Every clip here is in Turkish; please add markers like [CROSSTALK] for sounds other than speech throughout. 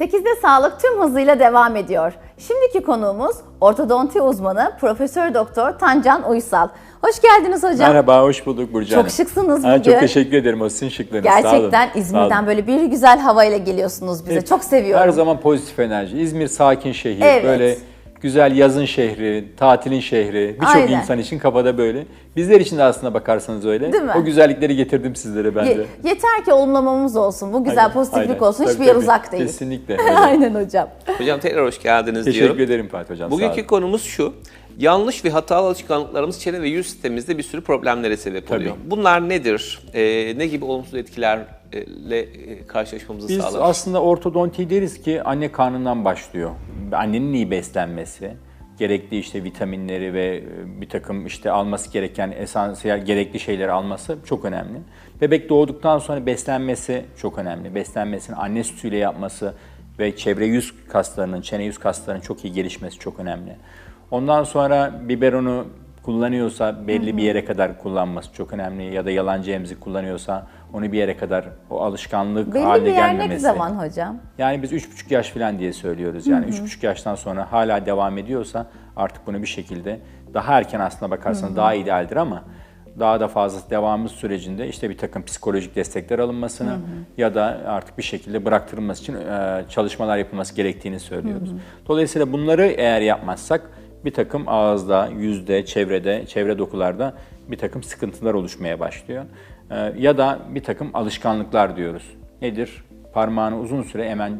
8'de sağlık tüm hızıyla devam ediyor. Şimdiki konuğumuz ortodonti uzmanı Profesör Doktor Tancan Uysal. Hoş geldiniz hocam. Merhaba, hoş bulduk Burcu Çok şıksınız Ha, bugün. Çok teşekkür ederim o sizin olun. Gerçekten. İzmir'den böyle bir güzel havayla geliyorsunuz bize. Evet, Çok seviyorum. Her zaman pozitif enerji. İzmir sakin şehir. Evet. Böyle güzel yazın şehri, tatilin şehri. Birçok Aynen. insan için kafada böyle. Bizler için de aslında bakarsanız öyle. Değil mi? O güzellikleri getirdim sizlere ben Ye- de. yeter ki olumlamamız olsun. Bu güzel Aynen, pozitiflik aynen. olsun. Tabii, Hiçbir yer tabii. uzak değil. Kesinlikle. [LAUGHS] öyle. Aynen hocam. Hocam tekrar hoş geldiniz Teşekkür diyorum. ederim Fatih Hocam. sağ Bugünkü konumuz şu. Yanlış ve hatalı alışkanlıklarımız çene ve yüz sistemimizde bir sürü problemlere sebep oluyor. Bunlar nedir? Ee, ne gibi olumsuz etkilerle e, karşılaşmamızı Biz sağlar? aslında ortodonti deriz ki anne karnından başlıyor. Annenin iyi beslenmesi, gerekli işte vitaminleri ve e, bir takım işte alması gereken esansiyel gerekli şeyleri alması çok önemli. Bebek doğduktan sonra beslenmesi çok önemli. Beslenmesini anne sütüyle yapması ve çevre yüz kaslarının, çene yüz kaslarının çok iyi gelişmesi çok önemli. Ondan sonra biberonu kullanıyorsa belli bir yere kadar kullanması çok önemli ya da yalancı emzik kullanıyorsa onu bir yere kadar o alışkanlık Belli haline bir yer ne gelmemesi. zaman hocam? Yani biz 3,5 yaş falan diye söylüyoruz. Yani 3,5 yaştan sonra hala devam ediyorsa artık bunu bir şekilde daha erken aslına bakarsan daha idealdir ama daha da fazla devamı sürecinde işte bir takım psikolojik destekler alınmasını ya da artık bir şekilde bıraktırılması için çalışmalar yapılması gerektiğini söylüyoruz. Dolayısıyla bunları eğer yapmazsak bir takım ağızda, yüzde, çevrede, çevre dokularda bir takım sıkıntılar oluşmaya başlıyor. E, ya da bir takım alışkanlıklar diyoruz. Nedir? Parmağını uzun süre emen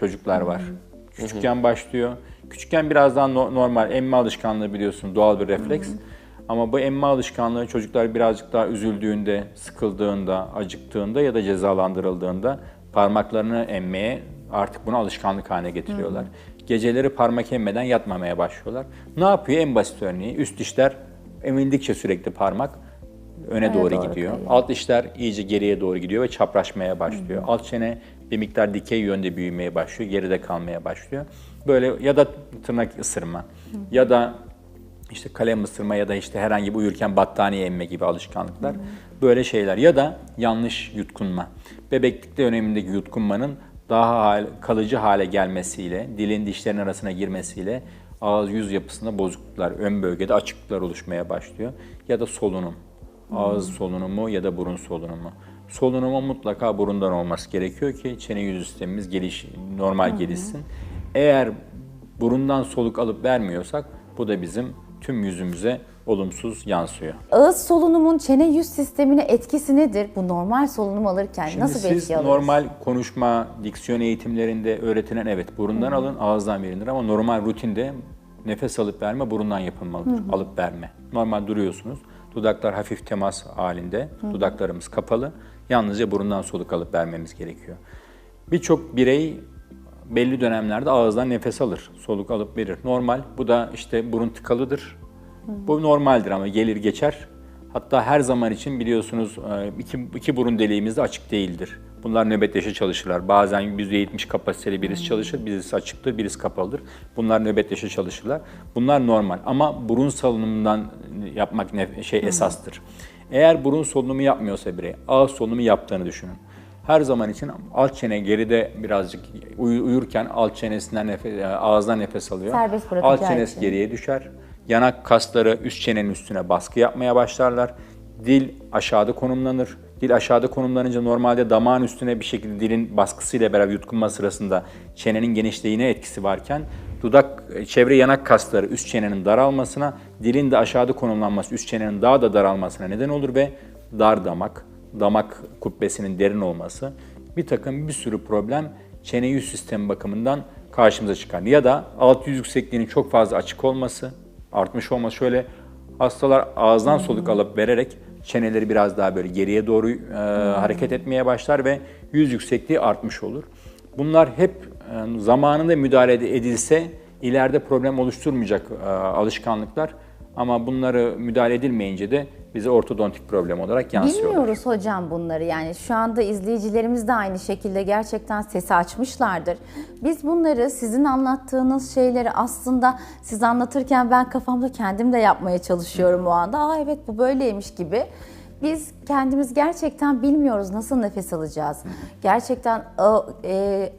çocuklar var. Küçükken başlıyor. Küçükken biraz daha no- normal emme alışkanlığı biliyorsun doğal bir refleks. Ama bu emme alışkanlığı çocuklar birazcık daha üzüldüğünde, sıkıldığında, acıktığında ya da cezalandırıldığında parmaklarını emmeye artık bunu alışkanlık haline getiriyorlar. Geceleri parmak emmeden yatmamaya başlıyorlar. Ne yapıyor? En basit örneği üst dişler emildikçe sürekli parmak öne doğru, doğru gidiyor. kayıyor. Alt dişler iyice geriye doğru gidiyor ve çapraşmaya başlıyor. Alt çene bir miktar dikey yönde büyümeye başlıyor, geride kalmaya başlıyor. Böyle ya da tırnak ısırma ya da işte kalem ısırma ya da işte herhangi bir uyurken battaniye emme gibi alışkanlıklar. Böyle şeyler ya da yanlış yutkunma. Bebeklik dönemindeki yutkunmanın daha kalıcı hale gelmesiyle, dilin dişlerin arasına girmesiyle ağız yüz yapısında bozukluklar, ön bölgede açıklıklar oluşmaya başlıyor. Ya da solunum. Ağız solunumu ya da burun solunumu. Solunumu mutlaka burundan olması gerekiyor ki çene yüz sistemimiz geliş, normal gelişsin. Eğer burundan soluk alıp vermiyorsak bu da bizim tüm yüzümüze olumsuz yansıyor. Ağız solunumun çene yüz sistemine etkisi nedir? Bu normal solunum alırken Şimdi nasıl bir siz etki alırız? normal konuşma, diksiyon eğitimlerinde öğretilen evet burundan alın, ağızdan verilir ama normal rutinde nefes alıp verme burundan yapılmalıdır. Alıp verme. Normal duruyorsunuz. Dudaklar hafif temas halinde. Dudaklarımız kapalı. Yalnızca burundan soluk alıp vermemiz gerekiyor. Birçok birey belli dönemlerde ağızdan nefes alır, soluk alıp verir. Normal. Bu da işte burun tıkalıdır. Bu normaldir ama gelir geçer. Hatta her zaman için biliyorsunuz e, iki, iki burun deliğimiz de açık değildir. Bunlar nöbetleşe çalışırlar. Bazen %70 kapasiteli birisi çalışır, birisi açıktır, birisi kapalıdır. Bunlar nöbetleşe çalışırlar. Bunlar normal ama burun solunumundan yapmak ne, şey esastır. Eğer burun solunumu yapmıyorsa birey, ağız solunumu yaptığını düşünün. Her zaman için alt çene geride birazcık uyu- uyurken alt çenesinden nefes, e, ağızdan nefes alıyor. Serbest Alt çenesi için. geriye düşer. Yanak kasları üst çenenin üstüne baskı yapmaya başlarlar. Dil aşağıda konumlanır. Dil aşağıda konumlanınca normalde damağın üstüne bir şekilde dilin baskısıyla beraber yutkunma sırasında çenenin genişliğine etkisi varken dudak çevre yanak kasları üst çenenin daralmasına, dilin de aşağıda konumlanması üst çenenin daha da daralmasına neden olur ve dar damak, damak kubbesinin derin olması bir takım bir sürü problem çene yüz sistemi bakımından karşımıza çıkar. Ya da alt yüz yüksekliğinin çok fazla açık olması, artmış olması. Şöyle hastalar ağızdan soluk alıp vererek çeneleri biraz daha böyle geriye doğru e, hareket etmeye başlar ve yüz yüksekliği artmış olur. Bunlar hep e, zamanında müdahale edilse ileride problem oluşturmayacak e, alışkanlıklar ama bunları müdahale edilmeyince de bize ortodontik problem olarak yansıyorlar. Bilmiyoruz hocam bunları yani şu anda izleyicilerimiz de aynı şekilde gerçekten sesi açmışlardır. Biz bunları sizin anlattığınız şeyleri aslında siz anlatırken ben kafamda kendim de yapmaya çalışıyorum o anda. Aa evet bu böyleymiş gibi. Biz kendimiz gerçekten bilmiyoruz nasıl nefes alacağız. Gerçekten e,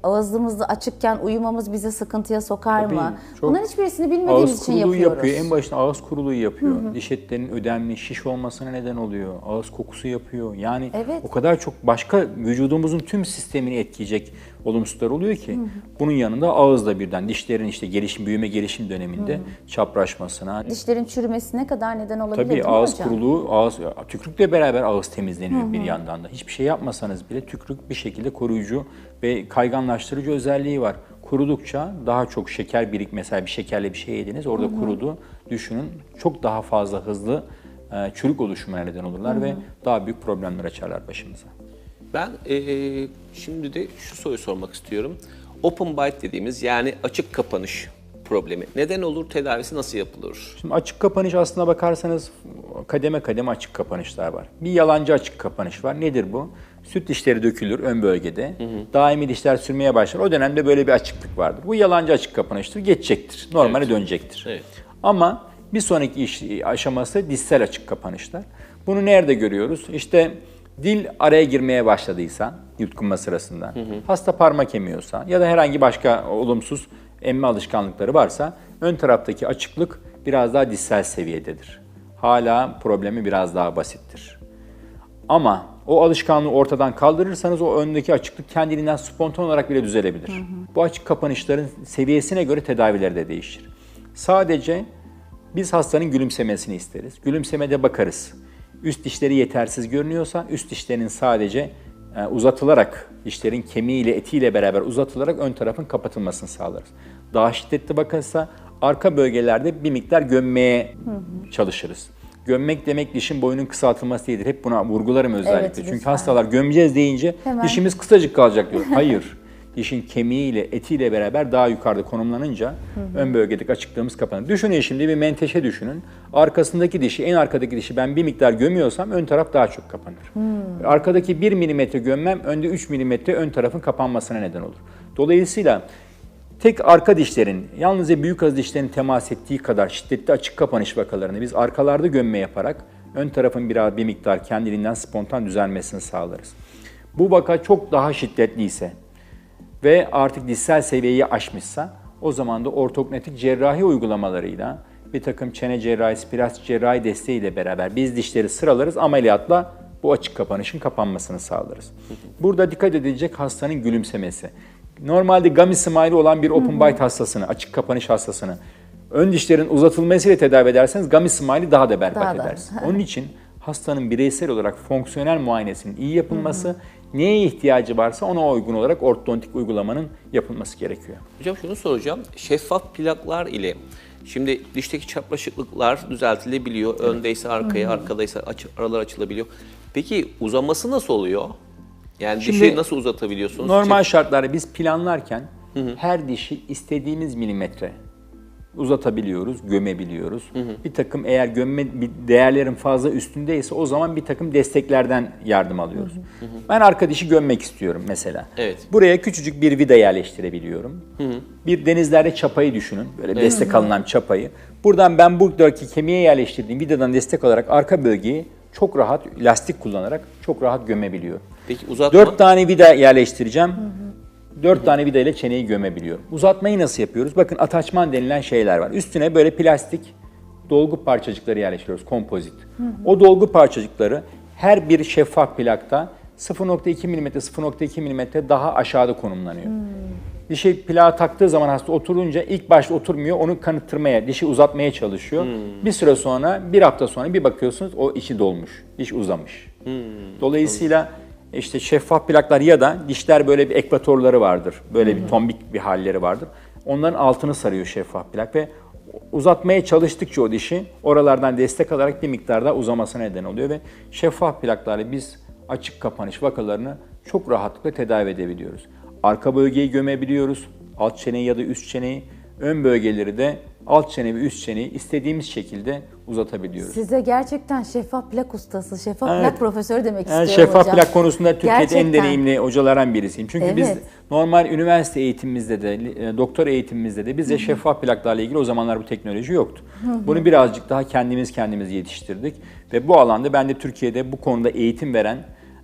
açıkken uyumamız bizi sıkıntıya sokar Tabii, mı? Bunların hiçbirisini bilmediğimiz Ağız için kuruluğu yapıyoruz. yapıyor. En başta ağız kuruluğu yapıyor. Diş etlerinin ödemli, şiş olmasına neden oluyor. Ağız kokusu yapıyor. Yani Evet. o kadar çok başka vücudumuzun tüm sistemini etkileyecek olumsuzlar oluyor ki bunun yanında ağız da birden dişlerin işte gelişim, büyüme gelişim döneminde çapraşmasına, Dişlerin çürümesine kadar neden olabilir Tabii ağız hocam? kuruluğu, ağız tükürükle beraber ağız temizleniyor bir yandan da. Hiçbir şey yapmasanız bile tükürük bir şekilde koruyucu ve kayganlaştırıcı özelliği var. Kurudukça daha çok şeker birik mesela bir şekerle bir şey yediniz orada kurudu. Düşünün çok daha fazla hızlı çürük oluşumuna neden olurlar ve daha büyük problemler açarlar başımıza. Ben eee, şimdi de şu soruyu sormak istiyorum. Open bite dediğimiz yani açık kapanış problemi. Neden olur? Tedavisi nasıl yapılır? Şimdi açık kapanış aslına bakarsanız kademe kademe açık kapanışlar var. Bir yalancı açık kapanış var. Nedir bu? Süt dişleri dökülür ön bölgede. Daimi dişler sürmeye başlar. O dönemde böyle bir açıklık vardır. Bu yalancı açık kapanıştır. Geçecektir. Normale dönecektir. Evet. Ama bir sonraki iş, aşaması dişsel açık kapanışlar. Bunu nerede görüyoruz? İşte dil araya girmeye başladıysa yutkunma sırasında, hasta parmak emiyorsa ya da herhangi başka olumsuz emme alışkanlıkları varsa ön taraftaki açıklık biraz daha dişsel seviyededir. Hala problemi biraz daha basittir. Ama o alışkanlığı ortadan kaldırırsanız o öndeki açıklık kendiliğinden spontan olarak bile düzelebilir. Bu açık kapanışların seviyesine göre tedavileri de değişir. Sadece biz hastanın gülümsemesini isteriz. Gülümsemede bakarız. Üst dişleri yetersiz görünüyorsa üst dişlerin sadece e, uzatılarak, dişlerin kemiğiyle, etiyle beraber uzatılarak ön tarafın kapatılmasını sağlarız. Daha şiddetli bakılsa arka bölgelerde bir miktar gömmeye çalışırız. Gömmek demek dişin boyunun kısaltılması değildir. Hep buna vurgularım özellikle. Çünkü lütfen. hastalar gömeceğiz deyince Hemen. dişimiz kısacık kalacak diyor. Hayır. [LAUGHS] Dişin kemiğiyle, etiyle beraber daha yukarıda konumlanınca ön bölgedeki açıklığımız kapanır. Düşünün şimdi bir menteşe düşünün. Arkasındaki dişi, en arkadaki dişi ben bir miktar gömüyorsam ön taraf daha çok kapanır. Arkadaki 1 milimetre gömmem önde 3 milimetre ön tarafın kapanmasına neden olur. Dolayısıyla Tek arka dişlerin, yalnızca büyük ağız dişlerin temas ettiği kadar şiddetli açık kapanış vakalarını biz arkalarda gömme yaparak ön tarafın biraz bir miktar kendiliğinden spontan düzelmesini sağlarız. Bu vaka çok daha şiddetliyse ve artık dişsel seviyeyi aşmışsa o zaman da ortognetik cerrahi uygulamalarıyla bir takım çene cerrahisi, plastik cerrahi desteğiyle beraber biz dişleri sıralarız ameliyatla bu açık kapanışın kapanmasını sağlarız. Burada dikkat edilecek hastanın gülümsemesi. Normalde gummy smile olan bir open bite hastasını, açık kapanış hastasını ön dişlerin uzatılmasıyla tedavi ederseniz gummy smile'i daha da berbat Daha da. edersiniz. Onun için hastanın bireysel olarak fonksiyonel muayenesinin iyi yapılması, neye ihtiyacı varsa ona uygun olarak ortodontik uygulamanın yapılması gerekiyor. Hocam şunu soracağım. Şeffaf plaklar ile şimdi dişteki çapraşıklıklar düzeltilebiliyor. Öndeyse arkaya, arkadaysa aç, aralar açılabiliyor. Peki uzaması nasıl oluyor? Yani Şimdi- dişi nasıl uzatabiliyorsunuz? Normal şartlarda biz planlarken her dişi istediğimiz milimetre uzatabiliyoruz, gömebiliyoruz. Bir takım eğer gömme değerlerin fazla üstündeyse o zaman bir takım desteklerden yardım alıyoruz. Ben arka dişi gömmek istiyorum mesela. Evet. Buraya küçücük bir vida yerleştirebiliyorum. Bir denizlerde çapayı düşünün. Böyle destek alınan çapayı. Buradan ben buradaki kemiğe yerleştirdiğim vidadan destek olarak arka bölgeyi çok rahat lastik kullanarak çok rahat gömebiliyorum. Peki uzatma? Dört tane vida yerleştireceğim. Dört tane vida ile çeneyi gömebiliyorum. Uzatmayı nasıl yapıyoruz? Bakın ataçman denilen şeyler var. Üstüne böyle plastik dolgu parçacıkları yerleştiriyoruz, kompozit. O dolgu parçacıkları her bir şeffaf plakta 0.2 mm, 0.2 mm daha aşağıda konumlanıyor. Dişi plağa taktığı zaman hasta oturunca ilk başta oturmuyor, onu kanıttırmaya, dişi uzatmaya çalışıyor. Bir süre sonra, bir hafta sonra bir bakıyorsunuz o içi dolmuş, diş uzamış. Dolayısıyla işte şeffaf plaklar ya da dişler böyle bir ekvatorları vardır. Böyle bir tombik bir halleri vardır. Onların altını sarıyor şeffaf plak ve uzatmaya çalıştıkça o dişi oralardan destek alarak bir miktar daha uzamasına neden oluyor ve şeffaf plaklarla biz açık kapanış vakalarını çok rahatlıkla tedavi edebiliyoruz. Arka bölgeyi gömebiliyoruz. Alt çeneyi ya da üst çeneyi. Ön bölgeleri de alt çene ve üst çeneyi istediğimiz şekilde uzatabiliyoruz. Size gerçekten şeffaf plak ustası, şeffaf Evet. plak profesörü demek Yani istiyorum şeffaf hocam. plak konusunda Türkiye'de en Gerçekten. deneyimli hocalardan birisiyim. Çünkü biz Evet. normal üniversite eğitimimizde de, e, doktor eğitimimizde de bizde şeffaf plaklarla ilgili o zamanlar bu teknoloji yoktu. Bunu birazcık daha kendimiz kendimiz yetiştirdik ve bu alanda ben de Türkiye'de bu konuda eğitim veren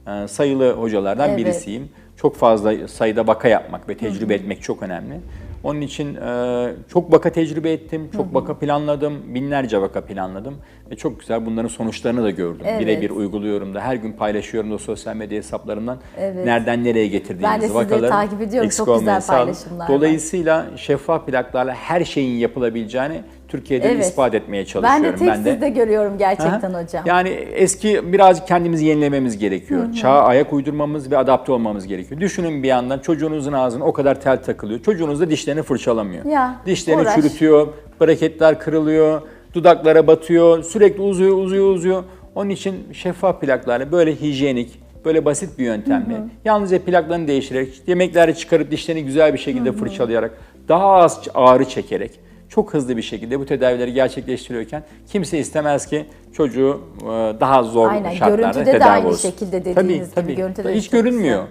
e, sayılı hocalardan Evet. birisiyim. Çok fazla sayıda vaka yapmak ve tecrübe etmek çok önemli. Onun için e, çok vaka tecrübe ettim, çok vaka planladım, binlerce vaka planladım ve çok güzel bunların sonuçlarını da gördüm. Evet. Birebir uyguluyorum da her gün paylaşıyorum da sosyal medya hesaplarımdan Evet. nereden nereye getirdiğimizi Ben de sizleri vakaları takip ediyorum. Çok güzel paylaşımlar. Dolayısıyla şeffaf plaklarla her şeyin yapılabileceğini Türkiye'de Evet. ispat etmeye Ben çalışıyorum. de tek sizde görüyorum gerçekten Aha. hocam. Yani eski birazcık kendimizi yenilememiz gerekiyor. Çağa ayak uydurmamız ve adapte olmamız gerekiyor. Düşünün bir yandan çocuğunuzun ağzına o kadar tel takılıyor. Çocuğunuz da dişlerini fırçalamıyor. Ya, dişlerini uğraş. çürütüyor, braketler kırılıyor, dudaklara batıyor, sürekli uzuyor, uzuyor, uzuyor. Onun için şeffaf plaklarla böyle hijyenik, böyle basit bir yöntemle yalnızca plaklarını değiştirerek, yemekleri çıkarıp dişlerini güzel bir şekilde fırçalayarak, daha az ağrı çekerek, çok hızlı bir şekilde bu tedavileri gerçekleştiriyorken kimse istemez ki çocuğu e, daha zor Aynen, şartlarda görüntüde de tedavi aynı olsun. şekilde dediğiniz tabii, gibi, tabii. görüntüde de Hiç görünmüyor.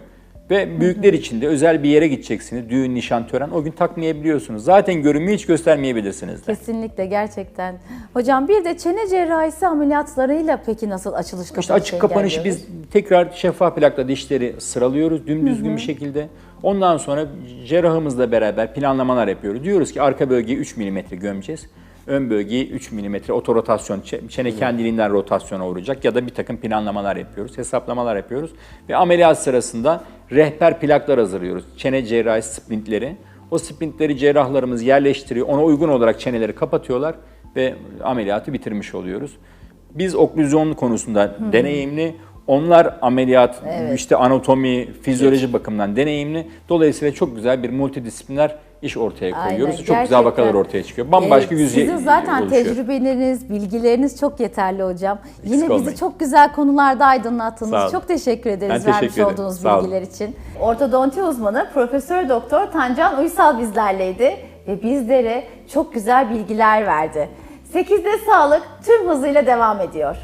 Ve büyükler için de özel bir yere gideceksiniz. Düğün, nişan, tören. O gün takmayabiliyorsunuz. Zaten görünmeyi hiç göstermeyebilirsiniz de. Kesinlikle gerçekten. Hocam bir de çene cerrahisi ameliyatlarıyla peki nasıl açılış kapanış İşte açık kapanışı biz tekrar şeffaf plakla dişleri sıralıyoruz dümdüzgün bir şekilde. Ondan sonra cerrahımızla beraber planlamalar yapıyoruz. Diyoruz ki arka bölgeyi 3 mm gömeceğiz. Ön bölgeyi 3 mm otorotasyon, çe- çene kendiliğinden rotasyona uğrayacak ya da bir takım planlamalar yapıyoruz, hesaplamalar yapıyoruz. Ve ameliyat sırasında rehber plaklar hazırlıyoruz. Çene cerrahisi sprintleri. O sprintleri cerrahlarımız yerleştiriyor. Ona uygun olarak çeneleri kapatıyorlar ve ameliyatı bitirmiş oluyoruz. Biz oklüzyon konusunda deneyimli, onlar ameliyat, işte anatomi, fizyoloji bakımından deneyimli. Dolayısıyla çok güzel bir multidisipliner iş ortaya Aynen, koyuyoruz. çok gerçekten. güzel vakalar ortaya çıkıyor. Bambaşka Ee, yüz Sizin zaten oluşuyor. tecrübeleriniz, bilgileriniz çok yeterli hocam. Yine bizi olmayın. çok güzel konularda aydınlattınız. Olun. Çok teşekkür ederiz Ben vermiş teşekkür ederim. olduğunuz Sağ olun. bilgiler için. Ortodonti uzmanı Profesör Doktor Tancan Uysal bizlerleydi ve bizlere çok güzel bilgiler verdi. 8'de sağlık tüm hızıyla devam ediyor.